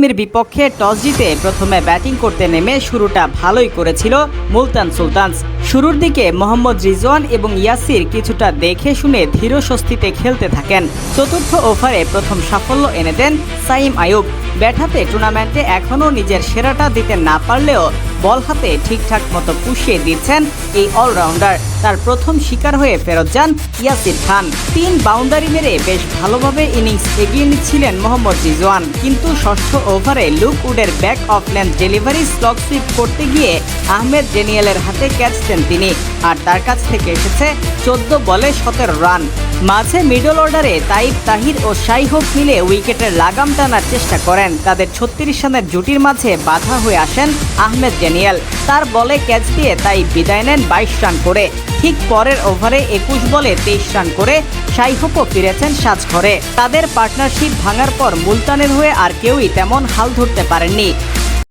আজমের বিপক্ষে টস জিতে প্রথমে ব্যাটিং করতে নেমে শুরুটা ভালোই করেছিল মুলতান সুলতানস। শুরুর দিকে মোহাম্মদ রিজওয়ান এবং ইয়াসির কিছুটা দেখে শুনে ধীর স্বস্তিতে খেলতে থাকেন। চতুর্থ ওভারে প্রথম সাফল্য এনে দেন সাইম আয়ুব ব্যাট হাতে টুর্নামেন্টে এখনও নিজের সেরাটা দিতে না পারলেও বল হাতে ঠিকঠাক মতো পুষিয়ে দিচ্ছেন এই অলরাউন্ডার। তার প্রথম শিকার হয়ে ফেরত যান ইয়াসির খান। তিন বাউন্ডারি মেরে বেশ ভালোভাবে ইনিংস এগিয়ে নিচ্ছিলেন মোহাম্মদ রিজওয়ান। কিন্তু ষষ্ঠ ওভারে Luke উডের back of length delivery slog sweep করতে গিয়ে আহমেদ ডেনিয়েলের হাতে ক্যাচ দেন তিনি। আর তার কাছ থেকে এসেছে চোদ্দ বলে সতেরো রান। মাঝে মিডল অর্ডারে তাইব, তাহির ও শাইহোপ মিলে উইকেটের লাগাম টানার চেষ্টা করেন। তাদের ছত্রিশ রানের জুটির মাঝে বাধা হয়ে আসেন আহমেদ ড্যানিয়েল। তার বলে ক্যাচ দিয়ে তাই বিদায় নেন বাইশ রান করে। ঠিক পরের ওভারে একুশ বলে তেইশ রান করে শাইহোপও ফিরেছেন সাজঘরে তাদের পার্টনারশিপ ভাঙার পর মুলতানের হয়ে আর কেউই তেমন হাল ধরতে পারেননি।